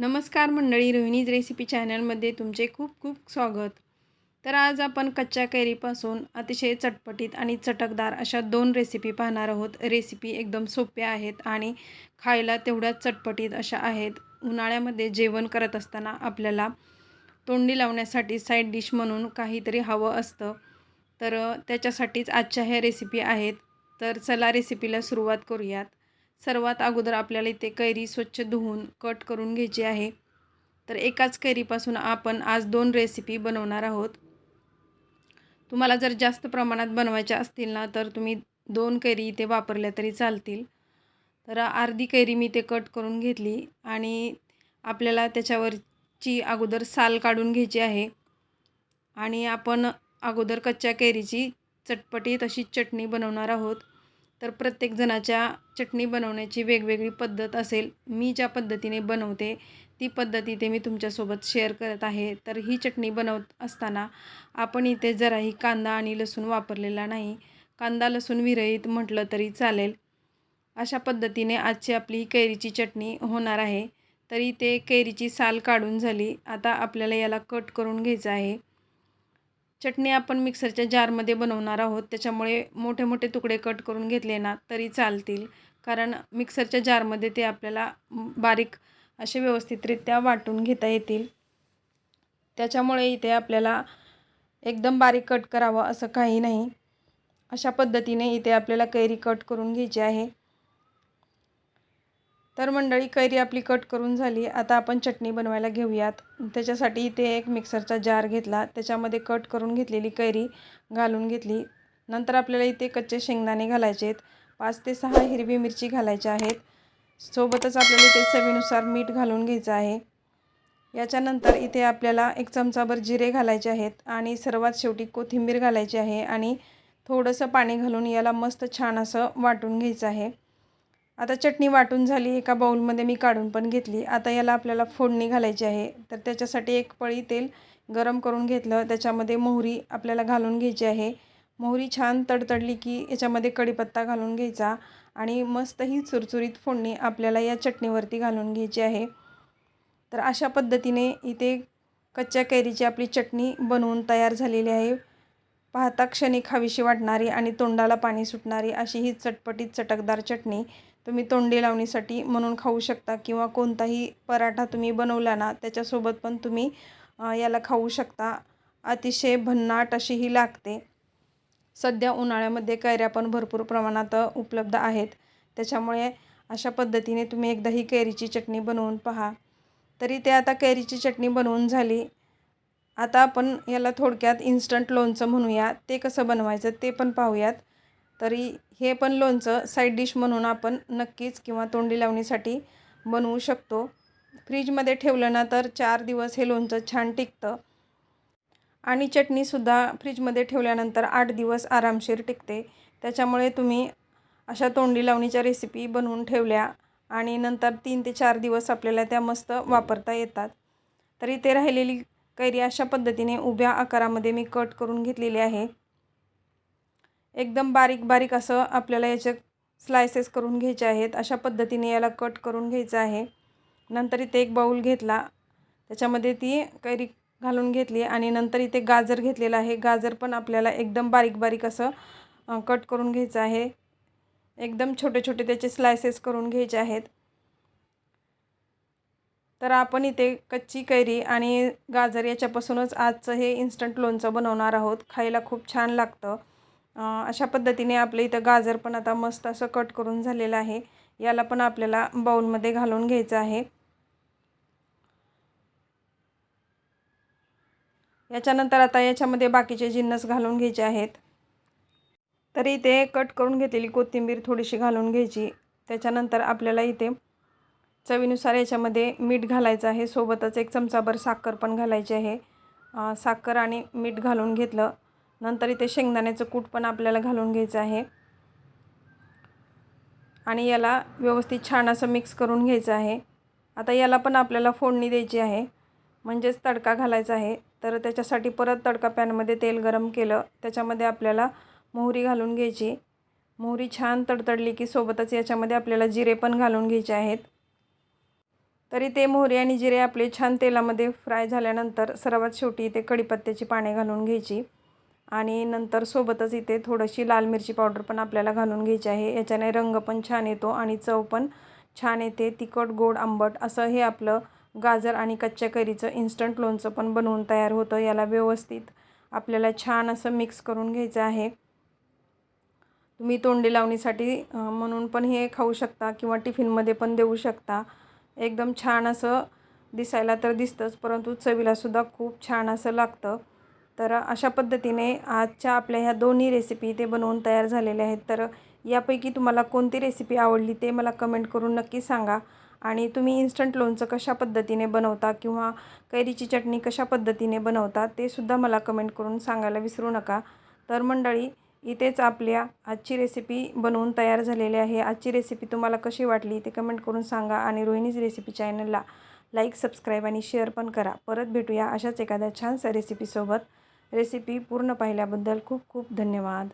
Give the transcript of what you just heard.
नमस्कार मंडळी रोहिणीज रेसिपी चॅनलमध्ये तुमचे खूप खूप स्वागत. तर आज आपण कच्च्या कैरीपासून अतिशय चटपटीत आणि चटकदार अशा दोन रेसिपी पाहणार आहोत. रेसिपी एकदम सोप्या आहेत आणि खायला तेवढ्याच चटपटीत अशा आहेत. उन्हाळ्यामध्ये जेवण करत असताना आपल्याला तोंडी लावण्यासाठी साईड डिश म्हणून काहीतरी हवं असतं. तर त्याच्यासाठीच आजच्या ह्या रेसिपी आहेत. तर चला रेसिपीला सुरुवात करूयात. सर्वात अगोदर आपल्याला इथे कैरी स्वच्छ धुवून कट करून घ्यायची आहे. तर एकाच कैरीपासून आपण आज दोन रेसिपी बनवणार आहोत. तुम्हाला जर जास्त प्रमाणात बनवायच्या असतील ना तर तुम्ही दोन कैरी इथे वापरल्या तरी चालतील. तर अर्धी कैरी मी ते कट करून घेतली आणि आपल्याला त्याच्यावरची अगोदर साल काढून घ्यायची आहे. आणि आपण अगोदर कच्च्या कैरीची चटपटीत अशी चटणी बनवणार आहोत. तर प्रत्येक जणाच्या चटणी बनवण्याची वेगवेगळी पद्धत असेल मी ज्या पद्धतीने बनवते ती पद्धत इथे मी तुमच्यासोबत शेअर करत आहे. तर ही चटणी बनवत असताना आपण इथे जराही कांदा आणि लसूण वापरलेला नाही. कांदा लसूण विरहित म्हटलं तरी चालेल. अशा पद्धतीने आजची आपली कैरीची चटणी होणार आहे. तरी ते कैरीची साल काढून झाली. आता आपल्याला याला कट करून घ्यायचं आहे. चटणी आपण मिक्सरच्या जारमध्ये बनवणार आहोत. त्याच्यामुळे मोठे मोठे तुकडे कट करून घेतले ना तरी चालतील. कारण मिक्सरच्या जारमध्ये ते आपल्याला बारीक असे व्यवस्थितरित्या वाटून घेता येतील. त्याच्यामुळे इथे आपल्याला एकदम बारीक कट करावं असं काही नाही. अशा पद्धतीने इथे आपल्याला कैरी कट करून घ्यायची आहे. तर मंडळी कैरी आपली कट करून झाली. आता आपण चटणी बनवायला घेऊयात. त्याच्यासाठी इथे एक मिक्सरचा जार घेतला. त्याच्यामध्ये कट करून घेतलेली कैरी घालून घेतली. नंतर आपल्याला इथे कच्चे शेंगदाणे घालायचे आहेत. पाच ते सहा हिरवी मिरची घालायच्या आहेत. सोबतच आपल्याला इथे चवीनुसार मीठ घालून घ्यायचं आहे. याच्यानंतर इथे आपल्याला एक चमचाभर जिरे घालायचे आहेत आणि सर्वात शेवटी कोथिंबीर घालायची आहे आणि थोडंसं पाणी घालून याला मस्त छान असं वाटून घ्यायचं आहे. आता चटणी वाटून झाली एका बाऊलमध्ये मी काढून पण घेतली. आता याला आपल्याला फोडणी घालायची आहे. तर त्याच्यासाठी एक पळी तेल गरम करून घेतलं. त्याच्यामध्ये मोहरी आपल्याला घालून घ्यायची आहे. मोहरी छान तडतडली की याच्यामध्ये कढीपत्ता घालून घ्यायचा आणि मस्त ही चुरचुरीत फोडणी आपल्याला या चटणीवरती घालून घ्यायची आहे. तर अशा पद्धतीने इथे कच्च्या कैरीची आपली चटणी बनवून तयार झालेली आहे. पाहता क्षणी खावीशी वाटणारी आणि तोंडाला पाणी सुटणारी अशी ही चटपटीत चटकदार चटणी. तुम्ही तोंडी लावणीसाठी म्हणून खाऊ शकता किंवा कोणताही पराठा तुम्ही बनवला ना त्याच्यासोबत पण तुम्ही याला खाऊ शकता. अतिशय भन्नाट अशी ही लागते. सध्या उन्हाळ्यामध्ये कैऱ्या पण भरपूर प्रमाणात उपलब्ध आहेत. त्याच्यामुळे अशा पद्धतीने तुम्ही एकदा ही कैरीची चटणी बनवून पहा. तरी ते आता कैरीची चटणी बनवून झाली. आता आपण याला थोडक्यात इन्स्टंट लोणचं म्हणूया. ते कसं बनवायचं ते पण पाहूयात. तरी हे पण लोणचं साईड डिश म्हणून आपण नक्कीच किंवा तोंडी लावणीसाठी बनवू शकतो. फ्रीजमध्ये ठेवलं ना तर चार दिवस हे लोणचं छान टिकतं. आणि चटणीसुद्धा फ्रीजमध्ये ठेवल्यानंतर आठ दिवस आरामशीर टिकते. त्याच्यामुळे तुम्ही अशा तोंडी लावणीच्या रेसिपी बनवून ठेवल्या आणि नंतर तीन ते चार दिवस आपल्याला त्या मस्त वापरता येतात. तरी ते राहिलेली कैरी अशा पद्धतीने उभ्या आकारामध्ये मी कट करून घेतलेली आहे. एकदम बारीक बारीक असं आपल्याला याचे स्लायसेस करून घ्यायचे आहेत. अशा पद्धतीने याला कट करून घ्यायचं आहे. नंतर इथे एक बाऊल घेतला. त्याच्यामध्ये ती कैरी घालून घेतली आणि नंतर इथे गाजर घेतलेलं आहे. गाजर पण आपल्याला एकदम बारीक बारीक असं कट करून घ्यायचं आहे. एकदम छोटे छोटे त्याचे स्लायसेस करून घ्यायचे आहेत. तर आपण इथे कच्ची कैरी आणि गाजर याच्यापासूनच आजचं हे इन्स्टंट लोणचं बनवणार आहोत. खायला खूप छान लागतं. अशा पद्धतीने आपलं इथं गाजर पण आता मस्त असं कट करून झालेलं आहे. याला पण आपल्याला बाऊलमध्ये घालून घ्यायचं आहे. याच्यानंतर आता याच्यामध्ये बाकीचे जिन्नस घालून घ्यायचे आहेत. तरी इथे कट करून घेतलेली कोथिंबीर थोडीशी घालून घ्यायची. त्याच्यानंतर आपल्याला इथे चवीनुसार याच्यामध्ये मीठ घालायचं आहे. सोबतच एक चमचाभर साखर पण घालायची आहे. साखर आणि मीठ घालून घेतलं. नंतर इथे शेंगदाण्याचं कूट पण आपल्याला घालून घ्यायचं आहे. आणि याला व्यवस्थित छान असं मिक्स करून घ्यायचं आहे. आता याला पण आपल्याला फोडणी द्यायची आहे. म्हणजेच तडका घालायचा आहे. तर त्याच्यासाठी परत तडका पॅनमध्ये तेल गरम केलं. त्याच्यामध्ये आपल्याला मोहरी घालून घ्यायची. मोहरी छान तडतडली की सोबतच याच्यामध्ये आपल्याला जिरे पण घालून घ्यायचे आहेत. तरी ते मोहरी आणि जिरे आपले छान तेलामध्ये फ्राय झाल्यानंतर सर्वात शेवटी इथे कढीपत्त्याची पाने घालून घ्यायची. आणि नंतर सोबतच इथे थोडीशी लाल मिरची पावडर पण आपल्याला घालून घ्यायची आहे. याच्याने रंग पण छान येतो आणि चव पण छान येते. तिखट गोड आंबट असं हे आपलं गाजर आणि कच्च्या कैरीचं इन्स्टंट लोणचं पण बनवून तयार होतं. याला व्यवस्थित आपल्याला छान असं मिक्स करून घ्यायचं आहे. तुम्ही तोंडी लावणीसाठी म्हणून पण हे खाऊ शकता किंवा टिफिनमध्ये पण देऊ शकता. एकदम छान असं दिसायला तर दिसतंच परंतु चवीलासुद्धा खूप छान असं लागतं. तर अशा पद्धतीने आजच्या आपल्या ह्या दोन्ही रेसिपी ते बनवून तयार झालेल्या आहेत. तर यापैकी तुम्हाला कोणती रेसिपी आवडली ते मला कमेंट करून नक्की सांगा. आणि तुम्ही इन्स्टंट लोणचं कशा पद्धतीने बनवता किंवा कैरीची चटणी कशा पद्धतीने बनवता ते सुद्धा मला कमेंट करून सांगायला विसरू नका. तर मंडळी इथेच आपल्या आजची रेसिपी बनवून तयार झालेली आहे. आजची रेसिपी तुम्हाला कशी वाटली ते कमेंट करून सांगा आणि रोहिणीज रेसिपी चॅनलला लाईक सबस्क्राईब आणि शेअर पण करा. परत भेटूया अशाच एखाद्या छानशा रेसिपीसोबत रेसिपी पूर्ण पाहिल्याबद्दल खूप खूप धन्यवाद.